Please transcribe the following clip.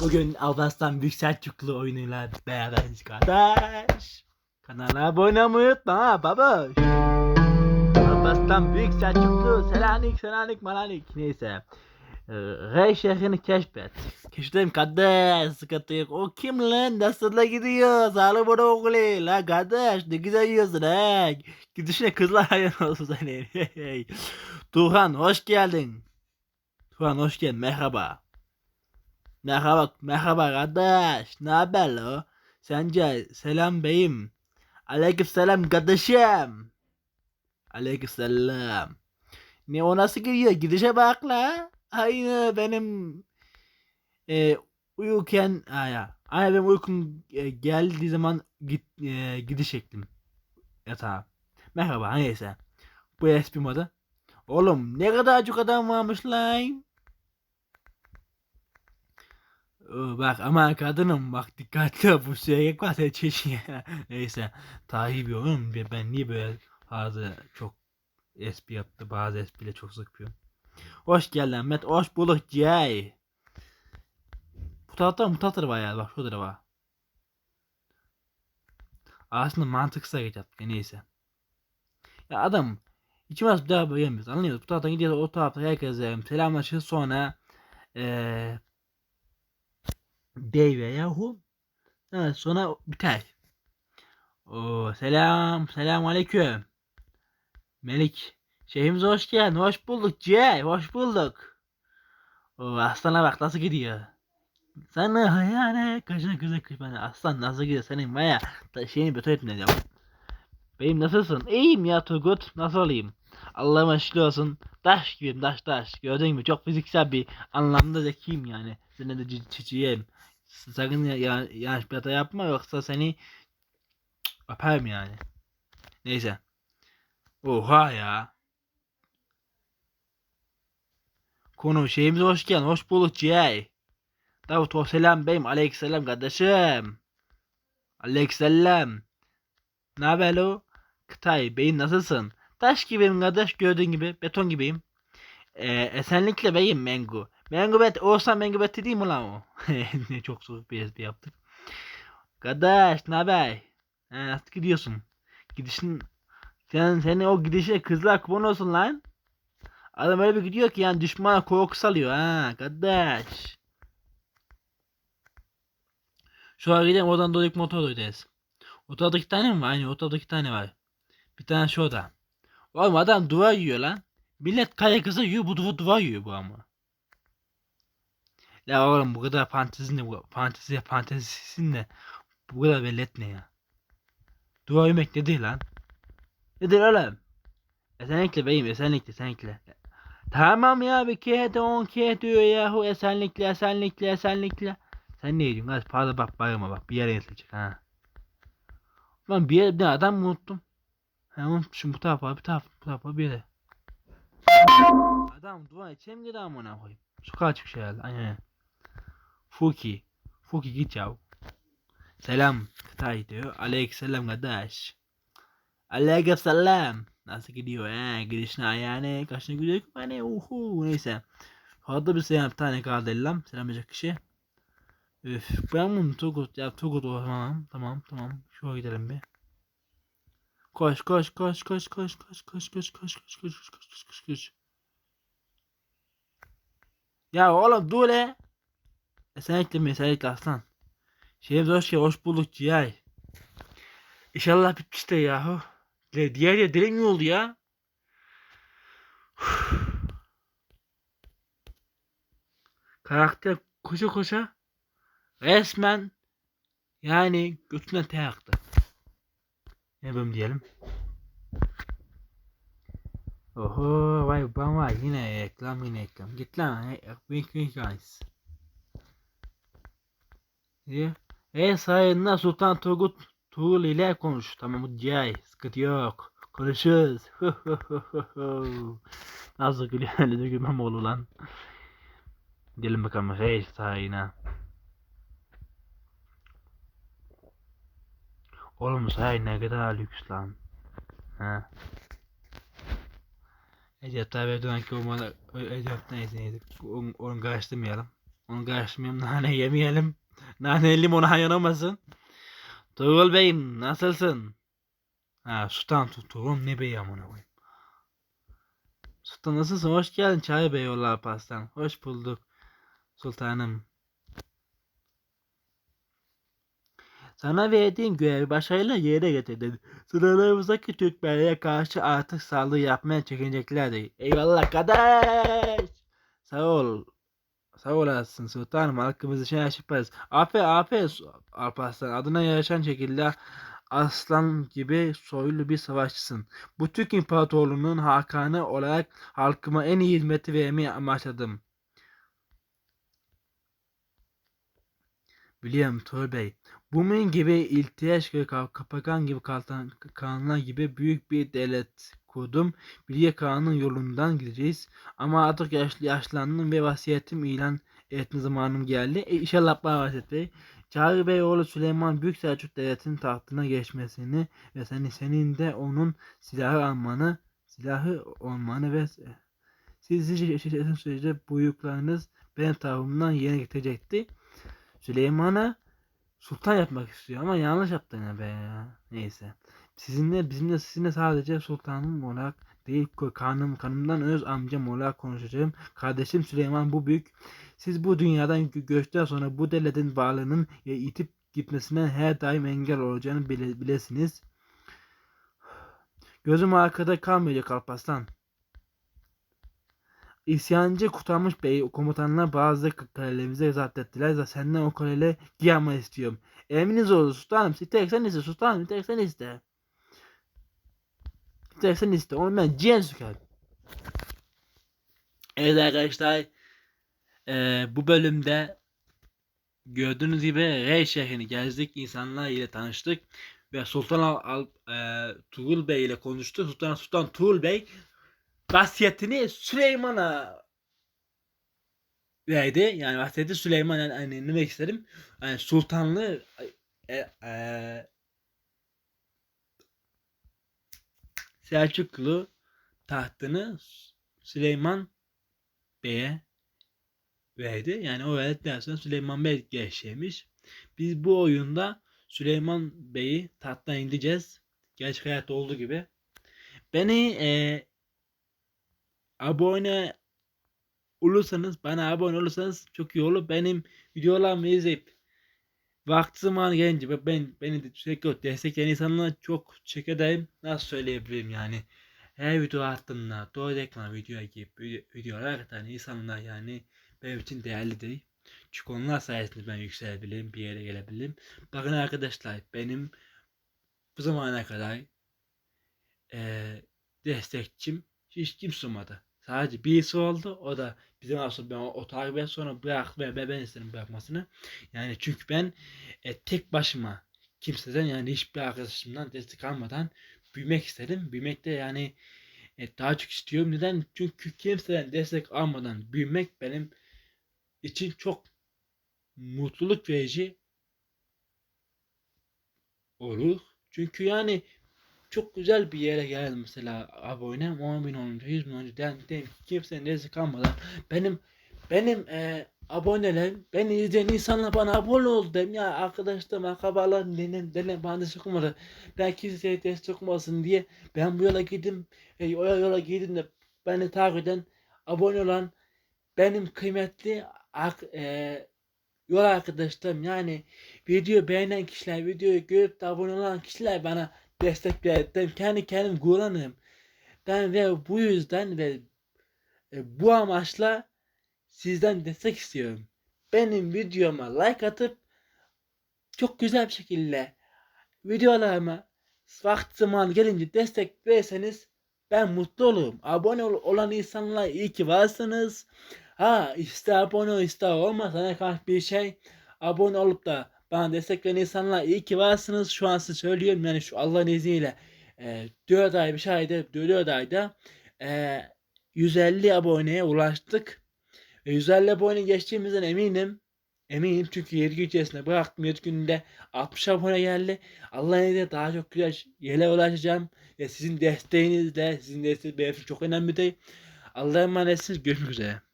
Bugün Alparslan Büyük Selçuklu oyunuyla beraberiz kardeş. Kanala abone olmayı unutma ha babuş. Alparslan Büyük Selçuklu Selanik Selanik Malanik neyse. Ee, Rey şehrini keşfet. Keşfettim kardeş sıkıntı yok. O kim lan nasıl gidiyor? Sağlı bana oğlu. La kardeş ne güzel yiyorsun he. Gidişine kızlar hayran olsun senin. Tuhan hoş geldin. Tuhan hoş geldin merhaba. Merhaba, merhaba kardeş. Ne haber lo? Sence selam beyim. Aleyküm selam kardeşim. Aleyküm selam. Ne o nasıl gidiyor? Gidişe bak la. Aynı benim e, uyurken aya. Aynı benim uykum e, geldiği zaman git, e, gidiş şeklim. Yatağa. Merhaba neyse. Bu espri modu. Oğlum ne kadar çok adam varmış lan. Oo, Bak ama kadınım bak dikkatli bu sürekli var ya çeşiye. Neyse tahibi oğlum ben niye böyle bazı çok espri yaptı bazı espriyle çok sıkıyorum. Hoş geldin Ahmet hoş bulduk Cey. Bu tarafta da var ya bak şurada da var. Aslında mantıksız hareket neyse. Ya adam içime bir daha böyle anlıyor musun? Bu taraftan gidiyor o tarafta herkese selamlaşır sonra eee Dey yahu. Evet sonra biter. Oo, selam. Selam aleyküm. Melik. Şehrimize hoş geldin. Hoş bulduk C. Hoş bulduk. Oo, aslana bak nasıl gidiyor. Sana hayane kaşına kıza kış bana. Aslan nasıl gidiyor senin baya. Şeyini beto etmeyeceğim. Benim nasılsın? İyiyim ya Turgut. Nasıl olayım? Allah'ıma şükür olsun. Taş gibiyim taş taş. Gördüğün gibi çok fiziksel bir anlamda zekiyim yani. Seninle de çiçeğim. Sakın ya, ya, yanlış bir hata yapma yoksa seni öperim yani. Neyse. Oha ya. Konu şeyimize hoş geldin. Hoş bulduk Cey. Davut selam beyim. Aleykümselam kardeşim. Aleykümselam. Ne haber lo? Kıtay beyim nasılsın? Taş gibiyim kardeş gördüğün gibi. Beton gibiyim. Ee, esenlikle beyim Mengu. Mengubet olsa Mengubetti değil mi lan o? ne çok soğuk bir espri yaptık. Kardeş ne haber? Ha, nasıl gidiyorsun? Gidişin sen seni o gidişe kızlar kupon olsun lan. Adam öyle bir gidiyor ki yani düşmana korku salıyor ha kardeş. Şu an gidelim oradan doğru motor öderiz. Ortada iki tane mi var? Aynı ortada iki tane var. Bir tane şurada. Oğlum adam duvar yiyor lan. Millet kaya kıza yiyor bu duvar duvar yiyor bu ama. Ya oğlum bu kadar fantezi ne bu fantezi fantezisin bu kadar belli etme ya. Dua yemek nedir lan? Nedir oğlum? Esenlikle beyim esenlikle esenlikle. Tamam ya bir kere on kere diyor yahu esenlikle esenlikle esenlikle. Sen ne diyorsun? Hadi fazla bak bağırma bak bir yere yatılacak ha. Ben bir bir adam mı unuttum? Ha unutmuşum bu tarafa bir tarafa bu tarafa bir yere. Adam dua içeyim gidi amına koyayım. Sokağa çıkış herhalde aynen. Fuki. Fuki git yav. Selam. Kıtay diyor. Aleykümselam kardeş. Aleykümselam. Nasıl gidiyor he? Gidişine ayağına kaşına gidiyor. Hani uhu neyse. Orada bir selam bir tane kaldı ellam. Selamlayacak kişi. Üf, ben bunu Turgut ya Turgut o tamam tamam tamam. Şuraya gidelim bir. Koş koş koş koş koş koş koş koş koş koş koş koş koş koş koş. Ya oğlum dur le. Esenlikle mi esenlikle aslan. Şeyimiz hoş geldin hoş bulduk Cihay. İnşallah bitmiştir yahu. Le, diğer yer dilim mi oldu ya? Karakter koşa koşa resmen yani götünden te yaktı. Ne yapayım diyelim. Oho vay ben var yine reklam yine reklam. Git lan wink wink guys. E, e sayında Sultan Turgut Tuğul ile konuş. Tamam Cihay? Sıkıntı yok. Konuşuruz. Nasıl gülüyor öyle de gülmem olur lan. Gidelim bakalım hey sayına. Oğlum say ne kadar lüks lan. Ha. Ecep tabi Erdoğan'ki olmalı Ecep neyse neyse onu, karıştırmayalım. Onu karışmayalım. Nane yemeyelim. Nane limona yanamasın. Tuğul Bey'im nasılsın? Ha Sultan Tu- Tuğul ne bey amına koyayım. Sultan nasılsın? Hoş geldin Çay Bey yollar pastan. Hoş bulduk. Sultanım. Sana verdiğim görevi başarıyla yerine getirdin. Sınırlarımızdaki Türkmenlere karşı artık saldırı yapmaya çekineceklerdi. Eyvallah kardeş. Sağ ol. Sağ olasın sultanım. Halkımız için her şey yaparız. Aferin aferin Alparslan. Adına yarışan şekilde aslan gibi soylu bir savaşçısın. Bu Türk İmparatorluğu'nun hakanı olarak halkıma en iyi hizmeti vermeyi amaçladım. Biliyorum Tuğ Bey. Bunun gibi ve ka- kapakan gibi kaltan, kanunlar gibi büyük bir devlet kurdum. Bilye kanun yolundan gideceğiz. Ama artık yaşlı, yaşlandım ve vasiyetim ilan etme zamanım geldi. E, inşallah bana vasiyet Bey. Çağrı Bey oğlu Süleyman Büyük Selçuk Devleti'nin tahtına geçmesini ve seni senin de onun silahı almanı, silahı olmanı ve sizi yaşadığın sürece buyruklarınız benim tarafımdan yerine getirecekti. Süleyman'a sultan yapmak istiyor ama yanlış yaptı yine be ya. Neyse. Sizinle bizimle sizinle sadece sultanım olarak değil kanım kanımdan öz amcam olarak konuşacağım. Kardeşim Süleyman bu büyük. Siz bu dünyadan gö- göçten sonra bu devletin varlığının itip gitmesine her daim engel olacağını bile, bilesiniz. Gözüm arkada kalmayacak Alparslan. İsyancı Kutalmış Bey komutanlar bazı kalelerimize zapt ettiler. Senden o kaleyle giyama istiyorum. Eminiz oldu sultanım. Tek sen iste sultanım. Tek sen iste. Tek sen iste. Onu ben ciğer süker. Evet arkadaşlar. eee, bu bölümde gördüğünüz gibi Rey şehrini gezdik. insanlar ile tanıştık. Ve Sultan Al, Al eee, Tuğrul Bey ile konuştuk. Sultan Sultan Tuğrul Bey vasiyetini Süleyman'a verdi. Yani vasiyeti Süleyman yani, yani ne demek isterim? Yani sultanlığı e, e, Selçuklu tahtını Süleyman Bey'e verdi. Yani o verdikten sonra Süleyman Bey geçmiş. Biz bu oyunda Süleyman Bey'i tahttan indireceğiz. Gerçek hayatta olduğu gibi. Beni e, abone olursanız, bana abone olursanız çok iyi olur. Benim videolarımı izleyip vakti zamanı gelince ben beni de sürekli destekleyen insanlara çok teşekkür. Nasıl söyleyebilirim yani. Her video attığımda doğru ekran video gibi video- videolar atan insanlar yani benim için değerlidir. Çünkü onlar sayesinde ben yükselebilirim, bir yere gelebilirim. Bakın arkadaşlar benim bu zamana kadar eee destekçim hiç kimse olmadı. Sadece birisi oldu. O da bizim aslında ben o, o sonra bırak ve ben, ben istedim bırakmasını. Yani çünkü ben e, tek başıma kimseden yani hiçbir arkadaşımdan destek almadan büyümek istedim. Büyümek de yani e, daha çok istiyorum. Neden? Çünkü kimseden destek almadan büyümek benim için çok mutluluk verici olur. Çünkü yani çok güzel bir yere geldim mesela abonem 10 bin olunca 100 bin olunca den, den, kimsenin destek almadan benim benim e, abonelerim beni izleyen insanlar bana abone oldu dedim ya arkadaşlarım akrabalarım denen, denen bana olmadı. Ben kimseye destek olmasın diye ben bu yola gittim e, o yola gittim de beni takip eden abone olan benim kıymetli e, yol arkadaşlarım. Yani video beğenen kişiler videoyu görüp de abone olan kişiler bana destek verdim. Kendi kendim gururlanırım. Ben ve bu yüzden ve e, bu amaçla sizden destek istiyorum. Benim videoma like atıp çok güzel bir şekilde videolarıma vakti zamanı gelince destek verirseniz ben mutlu olurum. Abone ol- olan insanlar iyi ki varsınız. Ha ister abone ister olmaz sana karşı bir şey. Abone olup da bana destek veren insanlar iyi ki varsınız. Şu an size söylüyorum yani şu Allah'ın izniyle e, 4 ay bir şeyde 4 ayda e, 150 aboneye ulaştık. Ve 150 abone geçtiğimizden eminim. Eminim çünkü 7 gün içerisinde bıraktım 7 günde 60 abone geldi. Allah'ın izniyle daha çok güzel yerlere ulaşacağım. Ve sizin desteğinizle, sizin desteğiniz benim için çok önemli değil. Allah'a emanetsiniz. Görüşmek üzere.